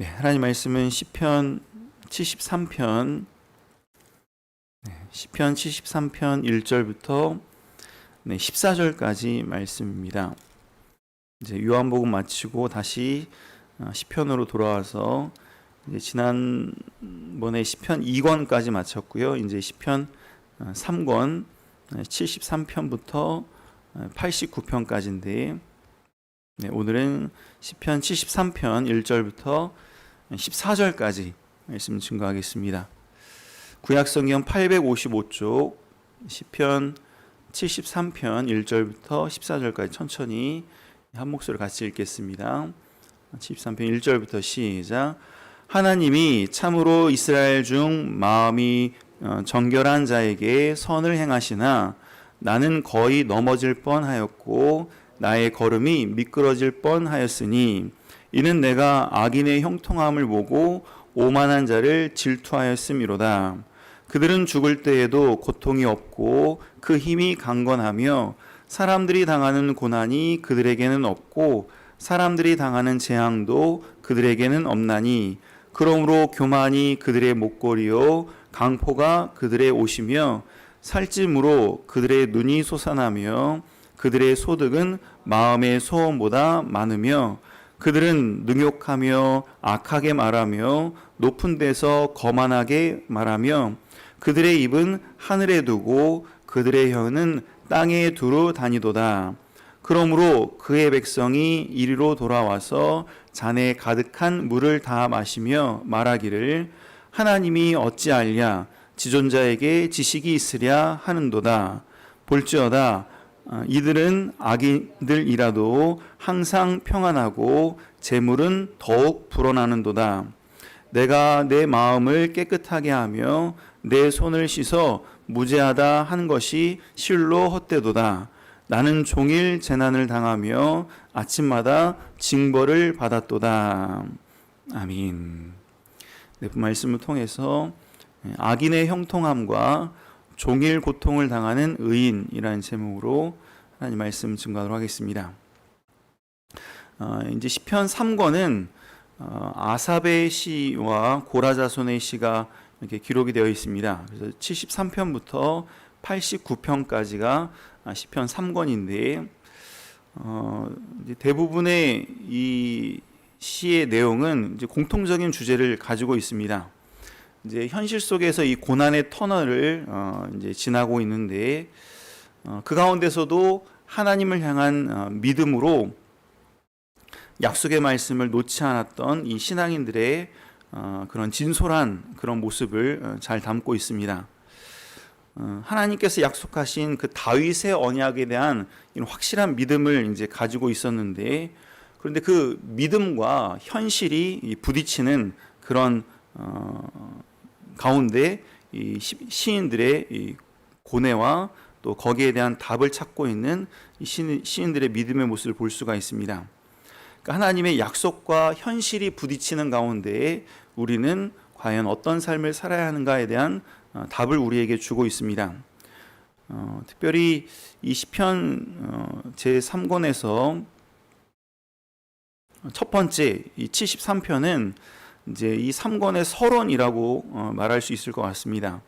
네, 하나님 말씀은 시편 73편 네, 시편 73편 1절부터 네, 14절까지 말씀입니다. 이제 요한복음 마치고 다시 어, 시편으로 돌아와서 지난번에 시편 2권까지 마쳤고요. 이제 시편 어, 3권 73편부터 89편까지인데 네, 오늘은 시편 73편 1절부터 14절까지 말씀 증거하겠습니다. 구약 성경 855쪽 시편 73편 1절부터 14절까지 천천히 한 목소리 같이 읽겠습니다. 73편 1절부터 시작. 하나님이 참으로 이스라엘 중 마음이 어, 정결한 자에게 선을 행하시나 나는 거의 넘어질 뻔하였고 나의 걸음이 미끄러질 뻔하였으니 이는 내가 악인의 형통함을 보고 오만한 자를 질투하였음이로다. 그들은 죽을 때에도 고통이 없고 그 힘이 강건하며 사람들이 당하는 고난이 그들에게는 없고 사람들이 당하는 재앙도 그들에게는 없나니 그러므로 교만이 그들의 목걸이요 강포가 그들의 옷이며 살찜으로 그들의 눈이 솟아나며 그들의 소득은 마음의 소원보다 많으며 그들은 능욕하며 악하게 말하며 높은 데서 거만하게 말하며 그들의 입은 하늘에 두고 그들의 혀는 땅에 두루 다니도다. 그러므로 그의 백성이 이리로 돌아와서 잔에 가득한 물을 다 마시며 말하기를 하나님이 어찌 알랴 지존자에게 지식이 있으랴 하는도다. 볼지어다 어, 이들은 악인들이라도 항상 평안하고 재물은 더욱 불어나는도다. 내가 내 마음을 깨끗하게 하며 내 손을 씻어 무죄하다 한 것이 실로 헛되도다. 나는 종일 재난을 당하며 아침마다 징벌을 받았도다. 아민. 네, 그 말씀을 통해서 악인의 형통함과 종일 고통을 당하는 의인이라는 제목으로 하나님 말씀 증거하도록 하겠습니다. 어, 이제 시편 3권은 어, 아삽의 시와 고라자손의 시가 이렇게 기록이 되어 있습니다. 그래서 73편부터 89편까지가 시편 3권인데 어, 대부분의 이 시의 내용은 이제 공통적인 주제를 가지고 있습니다. 이제 현실 속에서 이 고난의 터널을 어, 이제 지나고 있는데 어, 그 가운데서도 하나님을 향한 어, 믿음으로 약속의 말씀을 놓지 않았던 이 신앙인들의 어, 그런 진솔한 그런 모습을 어, 잘 담고 있습니다. 어, 하나님께서 약속하신 그 다윗의 언약에 대한 확실한 믿음을 이제 가지고 있었는데 그런데 그 믿음과 현실이 부딪히는 그런 어, 가운데 이 시인들의 이 고뇌와 또 거기에 대한 답을 찾고 있는 이 시인 들의 믿음의 모습을 볼 수가 있습니다. 그러니까 하나님의 약속과 현실이 부딪히는 가운데 우리는 과연 어떤 삶을 살아야 하는가에 대한 어, 답을 우리에게 주고 있습니다. 어, 특별히 이 시편 어, 제 3권에서 첫 번째 이 73편은 이제 이 3권의 서론이라고 어, 말할 수 있을 것 같습니다.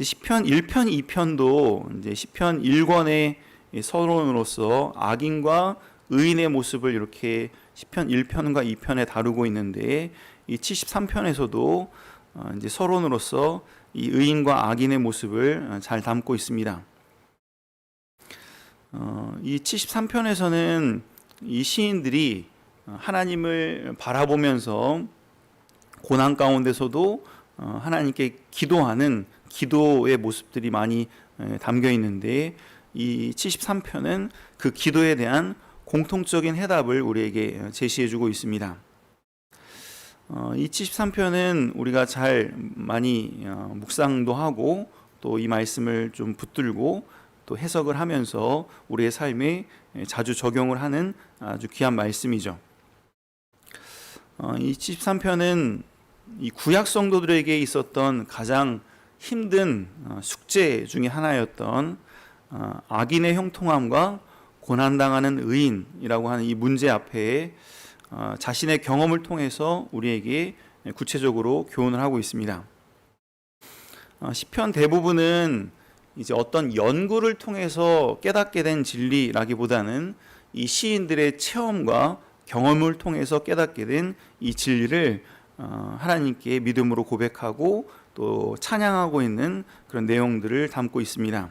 시편 1편, 2편도 이제 시편 1권의 서론으로서 악인과 의인의 모습을 이렇게 시편 1편과 2편에 다루고 있는데 이 73편에서도 어, 이제 서론으로서 이 의인과 악인의 모습을 어, 잘 담고 있습니다. 이 73편에서는 이 시인들이 하나님을 바라보면서 고난 가운데서도 어, 하나님께 기도하는 기도의 모습들이 많이 담겨 있는데 이 73편은 그 기도에 대한 공통적인 해답을 우리에게 제시해 주고 있습니다. 어, 이 73편은 우리가 잘 많이 어, 묵상도 하고 또 이 말씀을 좀 붙들고 또 해석을 하면서 우리의 삶에 자주 적용을 하는 아주 귀한 말씀이죠. 이 73편은 이 구약 성도들에게 있었던 가장 힘든 어, 숙제 중의 하나였던 어, 악인의 형통함과 고난당하는 의인이라고 하는 이 문제 앞에 어, 자신의 경험을 통해서 우리에게 구체적으로 교훈을 하고 있습니다. 어, 시편 대부분은 이제 어떤 연구를 통해서 깨닫게 된 진리라기보다는 이 시인들의 체험과 경험을 통해서 깨닫게 된 이 진리를 어, 하나님께 믿음으로 고백하고 또 찬양하고 있는 그런 내용들을 담고 있습니다.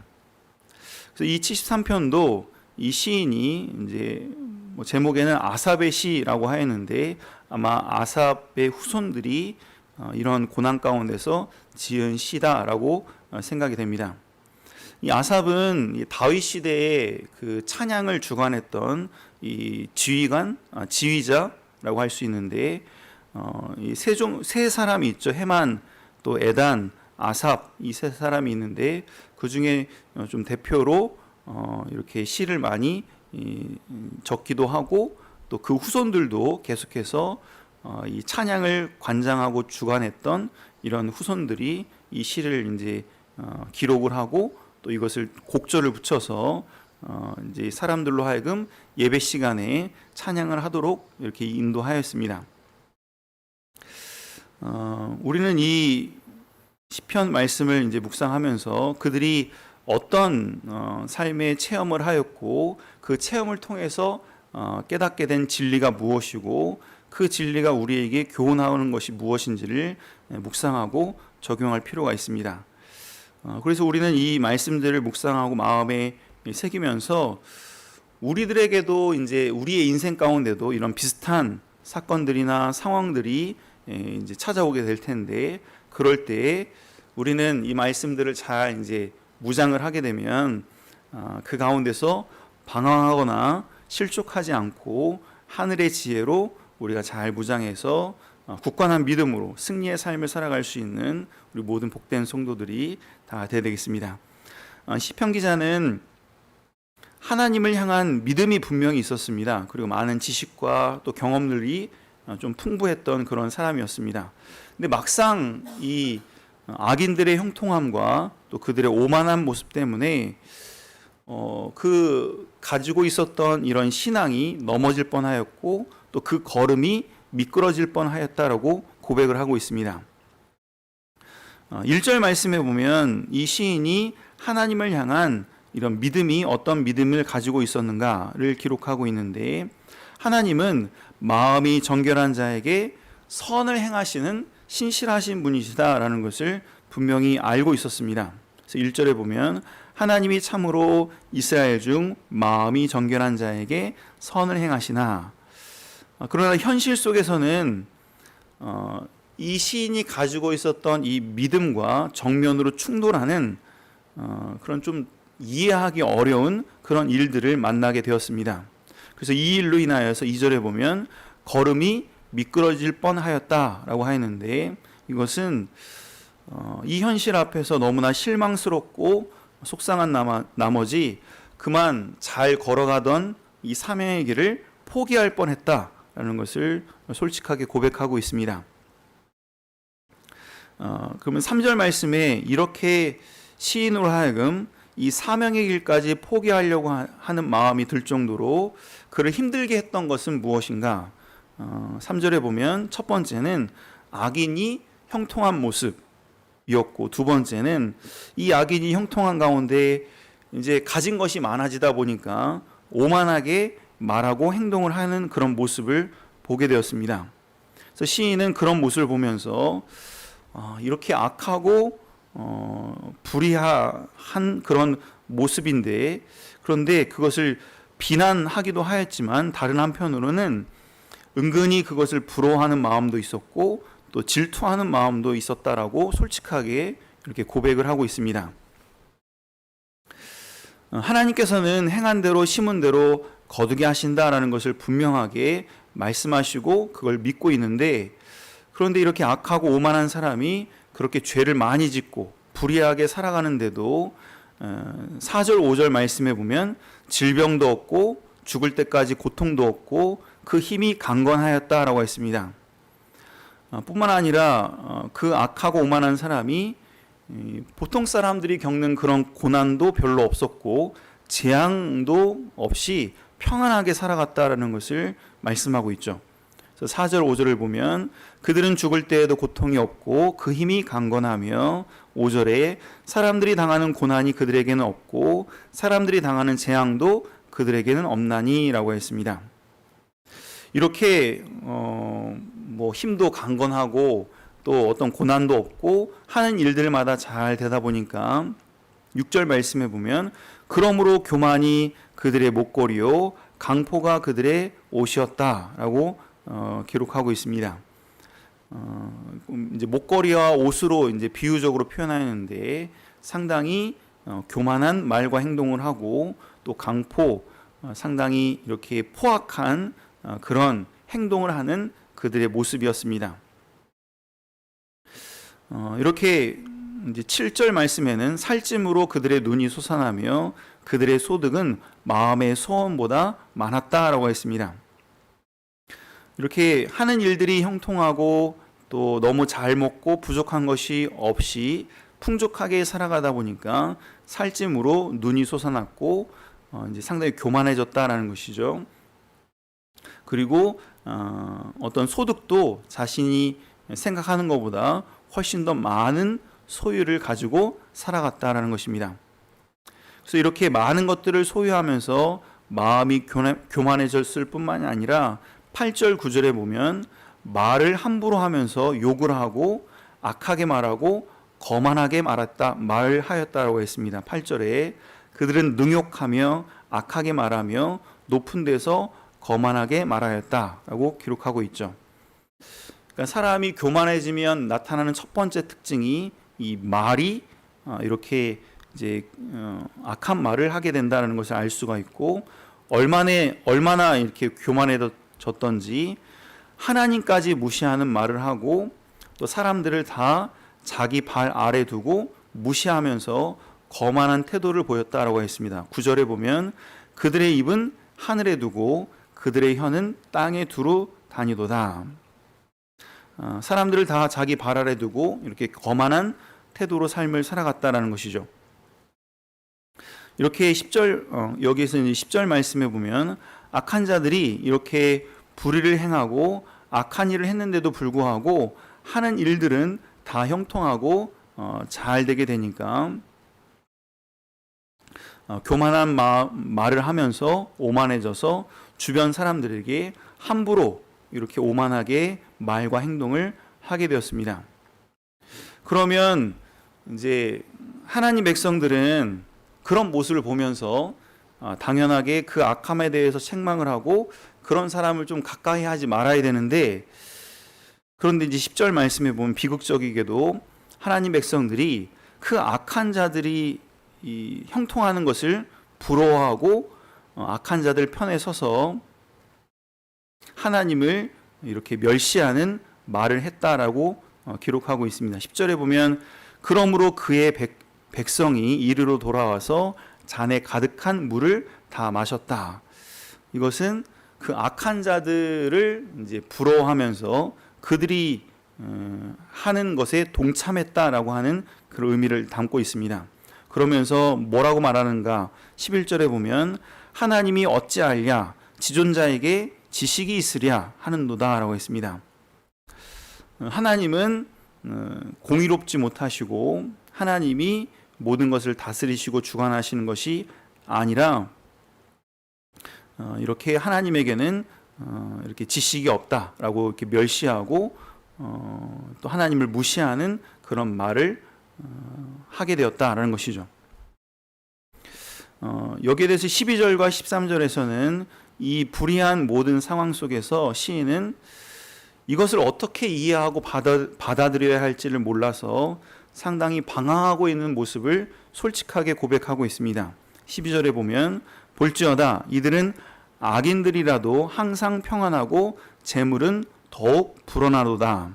그래서 이 73편도 이 시인이 이제 뭐 제목에는 아삽의 시라고 하였는데 아마 아삽의 후손들이 어, 이런 고난 가운데서 지은 시다라고 어, 생각이 됩니다. 이 아삽은 이 다윗 시대에 그 찬양을 주관했던 이 지휘관, 아, 지휘자라고 할 수 있는데 어, 이 세종 세 사람이 있죠. 해만 또 에단, 아삽 이 세 사람이 있는데 그 중에 어, 좀 대표로 어, 이렇게 시를 많이 이, 음, 적기도 하고 또 그 후손들도 계속해서 어, 이 찬양을 관장하고 주관했던 이런 후손들이 이 시를 이제 어, 기록을 하고 또 이것을 곡절을 붙여서 어, 이제 사람들로 하여금 예배 시간에 찬양을 하도록 이렇게 인도하였습니다. 어, 우리는 이 시편 말씀을 이제 묵상하면서 그들이 어떤 어, 삶의 체험을 하였고 그 체험을 통해서 어, 깨닫게 된 진리가 무엇이고 그 진리가 우리에게 교훈하는 것이 무엇인지를 예, 묵상하고 적용할 필요가 있습니다. 어, 그래서 우리는 이 말씀들을 묵상하고 마음에 새기면서 우리들에게도 이제 우리의 인생 가운데도 이런 비슷한 사건들이나 상황들이 예, 이제 찾아오게 될 텐데 그럴 때 우리는 이 말씀들을 잘 이제 무장을 하게 되면 아, 그 가운데서 방황하거나 실족하지 않고 하늘의 지혜로 우리가 잘 무장해서 어, 굳건한 믿음으로 승리의 삶을 살아갈 수 있는 우리 모든 복된 성도들이 다 되겠습니다. 어, 시편 기자는 하나님을 향한 믿음이 분명히 있었습니다. 그리고 많은 지식과 또 경험들이 어, 좀 풍부했던 그런 사람이었습니다. 근데 막상 이 악인들의 형통함과 또 그들의 오만한 모습 때문에 어, 그 가지고 있었던 이런 신앙이 넘어질 뻔하였고 또 그 걸음이 미끄러질 뻔하였다라고 고백을 하고 있습니다. 어, 1절 말씀에 보면 이 시인이 하나님을 향한 이런 믿음이 어떤 믿음을 가지고 있었는가를 기록하고 있는데 하나님은 마음이 정결한 자에게 선을 행하시는 신실하신 분이시다라는 것을 분명히 알고 있었습니다. 그래서 1절에 보면 하나님이 참으로 이스라엘 중 마음이 정결한 자에게 선을 행하시나 어, 그러나 현실 속에서는 어, 이 시인이 가지고 있었던 이 믿음과 정면으로 충돌하는 어, 그런 좀 이해하기 어려운 그런 일들을 만나게 되었습니다. 그래서 이 일로 인하여서 2절에 보면 걸음이 미끄러질 뻔하였다라고 하였는데 이것은 어, 이 현실 앞에서 너무나 실망스럽고 속상한 나마, 나머지 그만 잘 걸어가던 이 사명의 길을 포기할 뻔했다라는 것을 솔직하게 고백하고 있습니다. 어, 그러면 3절 말씀에 이렇게 시인으로 하여금 이 사명의 길까지 포기하려고 하는 마음이 들 정도로 그를 힘들게 했던 것은 무엇인가? 어, 3절에 보면 첫 번째는 악인이 형통한 모습이었고 두 번째는 이 악인이 형통한 가운데 이제 가진 것이 많아지다 보니까 오만하게 말하고 행동을 하는 그런 모습을 보게 되었습니다. 그래서 시인은 그런 모습을 보면서 어, 이렇게 악하고 어, 불의한 그런 모습인데 그런데 그것을 비난하기도 하였지만 다른 한편으로는 은근히 그것을 부러워하는 마음도 있었고 또 질투하는 마음도 있었다라고 솔직하게 이렇게 고백을 하고 있습니다. 어, 하나님께서는 행한 대로 심은 대로 거두게 하신다라는 것을 분명하게 말씀하시고 그걸 믿고 있는데 그런데 이렇게 악하고 오만한 사람이 그렇게 죄를 많이 짓고 불의하게 살아가는데도 4절, 어, 5절 말씀에 보면 질병도 없고 죽을 때까지 고통도 없고 그 힘이 강건하였다라고 했습니다. 어, 뿐만 아니라 어, 그 악하고 오만한 사람이 보통 사람들이 겪는 그런 고난도 별로 없었고 재앙도 없이 평안하게 살아갔다라는 것을 말씀하고 있죠. 그래서 4절 5절을 보면 그들은 죽을 때에도 고통이 없고 그 힘이 강건하며 5절에 사람들이 당하는 고난이 그들에게는 없고 사람들이 당하는 재앙도 그들에게는 없나니라고 했습니다. 이렇게 어, 뭐 힘도 강건하고 또 어떤 고난도 없고 하는 일들마다 잘 되다 보니까 6절 말씀해 보면 그러므로 교만이 그들의 목걸이요 강포가 그들의 옷이었다라고 어, 기록하고 있습니다. 어, 이제 목걸이와 옷으로 이제 비유적으로 표현하는데 상당히 어, 교만한 말과 행동을 하고 또 강포 어, 상당히 이렇게 포악한 어, 그런 행동을 하는 그들의 모습이었습니다. 어, 이렇게 이제 7절 말씀에는 살찜으로 그들의 눈이 솟아나며 그들의 소득은 마음의 소원보다 많았다라고 했습니다. 이렇게 하는 일들이 형통하고 또 너무 잘 먹고 부족한 것이 없이 풍족하게 살아가다 보니까 살찜으로 눈이 솟아났고 어, 이제 상당히 교만해졌다라는 것이죠. 그리고 어, 어떤 소득도 자신이 생각하는 것보다 훨씬 더 많은 소유를 가지고 살아갔다라는 것입니다. 그래서 이렇게 많은 것들을 소유하면서 마음이 교만해졌을 뿐만이 아니라 8절 9절에 보면 말을 함부로 하면서 욕을 하고 악하게 말하고 거만하게 말했다 말하였다라고 했습니다. 8절에 그들은 능욕하며 악하게 말하며 높은 데서 거만하게 말하였다라고 기록하고 있죠. 그러니까 사람이 교만해지면 나타나는 첫 번째 특징이 이 말이 어, 이렇게 이제 어, 악한 말을 하게 된다는 것을 알 수가 있고 얼마나 얼마나 이렇게 교만해 졌던지 하나님까지 무시하는 말을 하고 또 사람들을 다 자기 발 아래 두고 무시하면서 거만한 태도를 보였다라고 했습니다. 구절에 보면 그들의 입은 하늘에 두고 그들의 혀는 땅에 두루 다니도다. 어, 사람들을 다 자기 발 아래 두고 이렇게 거만한 태도로 삶을 살아갔다라는 것이죠. 이렇게 10절 어, 여기에서 이제 10절 말씀해 보면 악한 자들이 이렇게 불의를 행하고 악한 일을 했는데도 불구하고 하는 일들은 다 형통하고 어, 잘 되게 되니까 어, 교만한 마, 말을 하면서 오만해져서 주변 사람들에게 함부로 이렇게 오만하게 말과 행동을 하게 되었습니다. 그러면 이제 하나님 백성들은 그런 모습을 보면서 아, 당연하게 그 악함에 대해서 책망을 하고 그런 사람을 좀 가까이 하지 말아야 되는데 그런데 이제 10절 말씀에 보면 비극적이게도 하나님 백성들이 그 악한 자들이 이 형통하는 것을 부러워하고 어, 악한 자들 편에 서서 하나님을 이렇게 멸시하는 말을 했다라고 어, 기록하고 있습니다. 10절에 보면 그러므로 그의 백, 백성이 이르로 돌아와서 잔에 가득한 물을 다 마셨다. 이것은 그 악한 자들을 이제 부러워하면서 그들이 어, 하는 것에 동참했다라고 하는 그런 의미를 담고 있습니다. 그러면서 뭐라고 말하는가? 11절에 보면 하나님이 어찌 알랴 지존자에게 지식이 있으랴 하는도다라고 했습니다. 하나님은 어, 공의롭지 못하시고 하나님이 모든 것을 다스리시고 주관하시는 것이 아니라 어, 이렇게 하나님에게는 어, 이렇게 지식이 없다라고 이렇게 멸시하고 또 하나님을 무시하는 그런 말을 하게 되었다라는 것이죠. 여기에 대해서 12절과 13절에서는 이 불의한 모든 상황 속에서 시인은 이것을 어떻게 이해하고 받아, 받아들여야 할지를 몰라서 상당히 방황하고 있는 모습을 솔직하게 고백하고 있습니다. 12절에 보면 볼지어다 이들은 악인들이라도 항상 평안하고 재물은 더욱 불어나도다.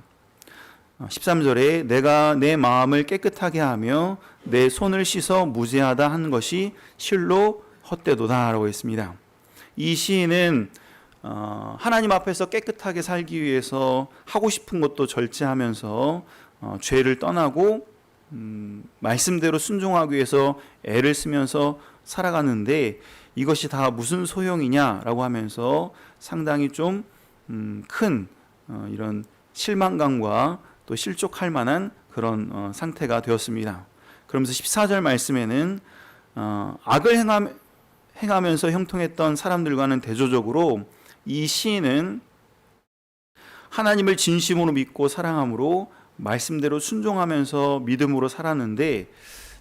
13절에 내가 내 마음을 깨끗하게 하며 내 손을 씻어 무죄하다 하는 것이 실로 헛되도다라고 했습니다. 이 시인은 어, 하나님 앞에서 깨끗하게 살기 위해서 하고 싶은 것도 절제하면서 어, 죄를 떠나고 음, 말씀대로 순종하기 위해서 애를 쓰면서 살아가는데 이것이 다 무슨 소용이냐라고 하면서 상당히 좀큰 음, 어, 이런 실망감과 또 실족할 만한 그런 어, 상태가 되었습니다. 그러면서 14절 말씀에는 어, 악을 행함, 행하면서 형통했던 사람들과는 대조적으로 이 시인은 하나님을 진심으로 믿고 사랑함으로 말씀대로 순종하면서 믿음으로 살았는데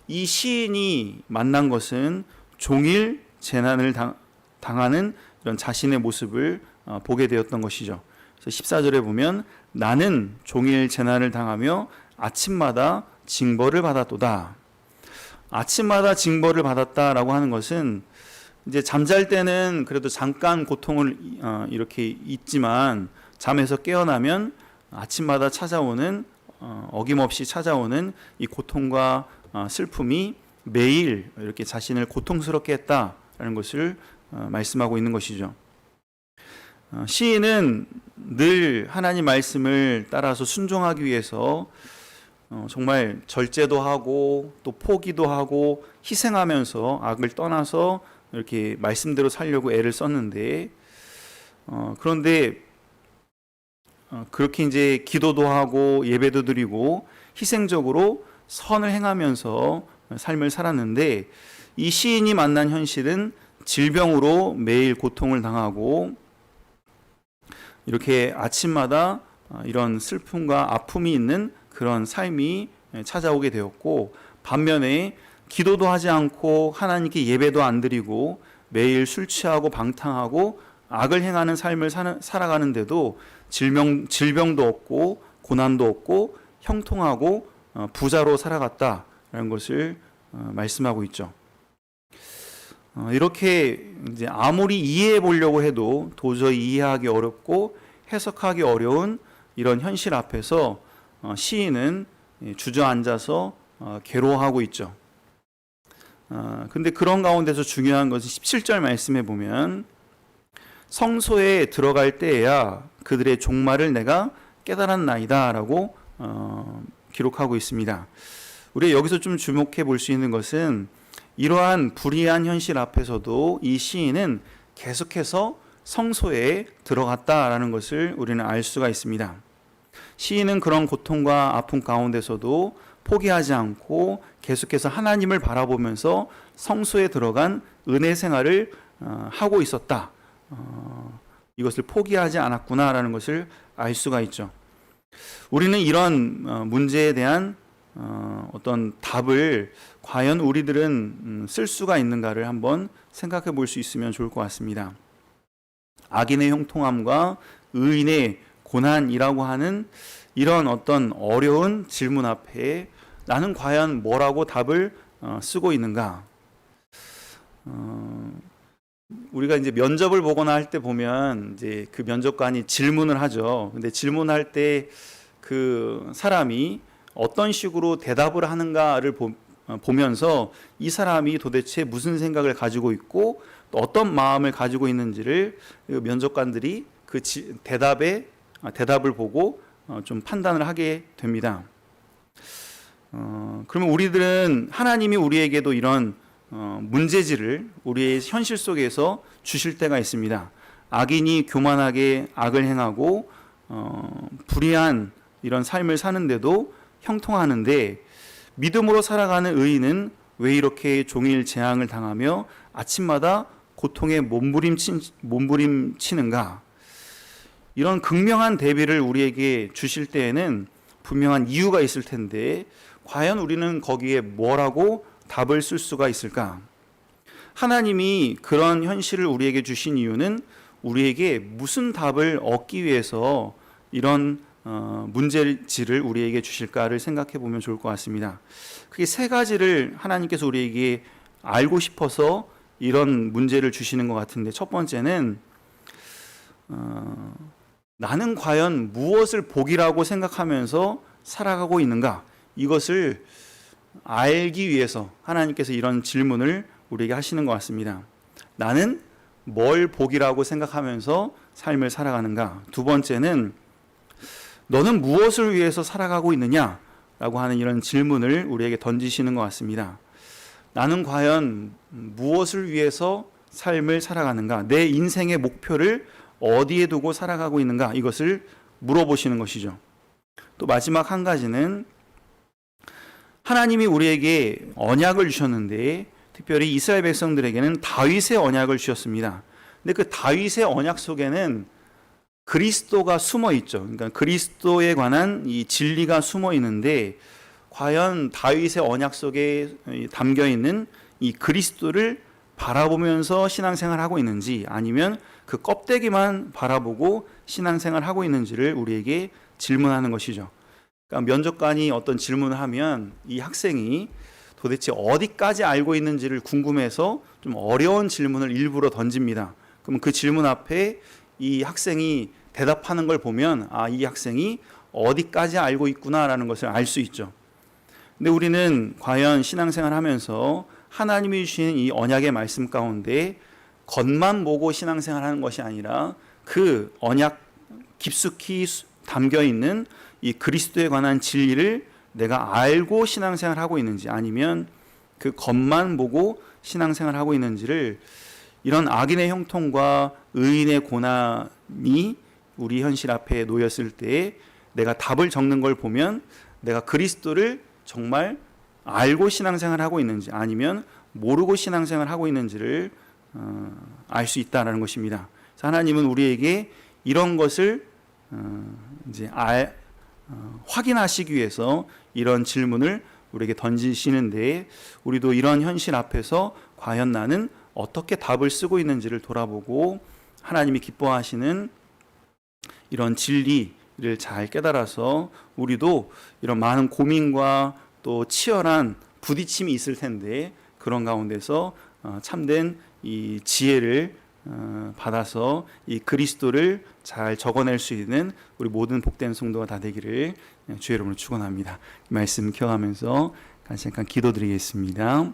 이 시인이 만난 것은 종일 재난을 당, 당하는 이런 자신의 모습을 어, 보게 되었던 것이죠. 그래서 14절에 보면 나는 종일 재난을 당하며 아침마다 징벌을 받았도다. 아침마다 징벌을 받았다라고 하는 것은 이제 잠잘 때는 그래도 잠깐 고통을 어, 이렇게 잊지만 잠에서 깨어나면 아침마다 찾아오는 어, 어김없이 찾아오는 이 고통과 어, 슬픔이 매일 이렇게 자신을 고통스럽게 했다라는 것을 어, 말씀하고 있는 것이죠. 어, 시인은 늘 하나님 말씀을 따라서 순종하기 위해서 어, 정말 절제도 하고 또 포기도 하고 희생하면서 악을 떠나서 이렇게 말씀대로 살려고 애를 썼는데 어, 그런데 어, 그렇게 이제 기도도 하고 예배도 드리고 희생적으로 선을 행하면서 삶을 살았는데 이 시인이 만난 현실은 질병으로 매일 고통을 당하고 이렇게 아침마다 어, 이런 슬픔과 아픔이 있는 그런 삶이 찾아오게 되었고 반면에 기도도 하지 않고 하나님께 예배도 안 드리고 매일 술 취하고 방탕하고 악을 행하는 삶을 사는, 살아가는데도 질병, 질병도 없고 고난도 없고 형통하고 어, 부자로 살아갔다라는 것을 어, 말씀하고 있죠. 어, 이렇게 이제 아무리 이해해 보려고 해도 도저히 이해하기 어렵고 해석하기 어려운 이런 현실 앞에서 어, 시인은 주저앉아서 어, 괴로워하고 있죠. 어, 근데 그런 가운데서 중요한 것은 17절 말씀에 보면 성소에 들어갈 때에야 그들의 종말을 내가 깨달았나이다라고 어, 기록하고 있습니다. 우리 여기서 좀 주목해 볼 수 있는 것은 이러한 불의한 현실 앞에서도 이 시인은 계속해서 성소에 들어갔다라는 것을 우리는 알 수가 있습니다. 시인은 그런 고통과 아픔 가운데서도 포기하지 않고 계속해서 하나님을 바라보면서 성소에 들어간 은혜 생활을 어, 하고 있었다. 어, 이것을 포기하지 않았구나라는 것을 알 수가 있죠. 우리는 이런 어, 문제에 대한 어떤 답을 과연 우리들은 음, 쓸 수가 있는가를 한번 생각해 볼 수 있으면 좋을 것 같습니다. 악인의 형통함과 의인의 고난이라고 하는 이런 어떤 어려운 질문 앞에 나는 과연 뭐라고 답을 어, 쓰고 있는가? 어, 우리가 이제 면접을 보거나 할 때 보면 이제 그 면접관이 질문을 하죠. 근데 질문할 때 그 사람이 어떤 식으로 대답을 하는가를 보, 어, 보면서 이 사람이 도대체 무슨 생각을 가지고 있고 또 어떤 마음을 가지고 있는지를 그 면접관들이 그 지, 대답에 아, 대답을 보고 어, 좀 판단을 하게 됩니다. 어, 그러면 우리들은 하나님이 우리에게도 이런 어, 문제지를 우리의 현실 속에서 주실 때가 있습니다. 악인이 교만하게 악을 행하고 어, 불의한 이런 삶을 사는데도 형통하는데 믿음으로 살아가는 의인은 왜 이렇게 종일 재앙을 당하며 아침마다 고통에 몸부림치, 몸부림치는가? 이런 극명한 대비를 우리에게 주실 때에는 분명한 이유가 있을 텐데 과연 우리는 거기에 뭐라고 답을 쓸 수가 있을까? 하나님이 그런 현실을 우리에게 주신 이유는 우리에게 무슨 답을 얻기 위해서 이런 어, 문제지를 우리에게 주실까를 생각해 보면 좋을 것 같습니다. 그게 세 가지를 하나님께서 우리에게 알고 싶어서 이런 문제를 주시는 것 같은데 첫 번째는 어, 나는 과연 무엇을 복이라고 생각하면서 살아가고 있는가? 이것을 알기 위해서 하나님께서 이런 질문을 우리에게 하시는 것 같습니다. 나는 뭘 복이라고 생각하면서 삶을 살아가는가? 두 번째는 너는 무엇을 위해서 살아가고 있느냐? 라고 하는 이런 질문을 우리에게 던지시는 것 같습니다. 나는 과연 무엇을 위해서 삶을 살아가는가? 내 인생의 목표를 어디에 두고 살아가고 있는가? 이것을 물어보시는 것이죠. 또 마지막 한 가지는 하나님이 우리에게 언약을 주셨는데 특별히 이스라엘 백성들에게는 다윗의 언약을 주셨습니다. 근데 그 다윗의 언약 속에는 그리스도가 숨어 있죠. 그러니까 그리스도에 관한 이 진리가 숨어 있는데 과연 다윗의 언약 속에 담겨 있는 이 그리스도를 바라보면서 신앙생활 하고 있는지 아니면 그 껍데기만 바라보고 신앙생활 하고 있는지를 우리에게 질문하는 것이죠. 그러니까 면접관이 어떤 질문을 하면 이 학생이 도대체 어디까지 알고 있는지를 궁금해서 좀 어려운 질문을 일부러 던집니다. 그럼 그 질문 앞에 이 학생이 대답하는 걸 보면 아, 이 학생이 어디까지 알고 있구나라는 것을 알 수 있죠. 근데 우리는 과연 신앙생활 하면서 하나님이 주신 이 언약의 말씀 가운데 겉만 보고 신앙생활 하는 것이 아니라 그 언약 깊숙이 담겨 있는 이 그리스도에 관한 진리를 내가 알고 신앙생활 하고 있는지 아니면 그 겉만 보고 신앙생활 하고 있는지를 이런 악인의 형통과 의인의 고난이 우리 현실 앞에 놓였을 때 내가 답을 적는 걸 보면 내가 그리스도를 정말 알고 신앙생활 하고 있는지 아니면 모르고 신앙생활 하고 있는지를 어, 알수 있다라는 것입니다. 하나님은 우리에게 이런 것을 어, 이제 알, 어, 확인하시기 위해서 이런 질문을 우리에게 던지시는데 우리도 이런 현실 앞에서 과연 나는 어떻게 답을 쓰고 있는지를 돌아보고 하나님이 기뻐하시는 이런 진리를 잘 깨달아서 우리도 이런 많은 고민과 또 치열한 부딪힘이 있을 텐데 그런 가운데서 어, 참된 이 지혜를 어, 받아서 이 그리스도를 잘 적어낼 수 있는 우리 모든 복된 성도가 다 되기를 주의 이름으로 축원합니다. 이 말씀 기억하면서 잠깐 기도드리겠습니다.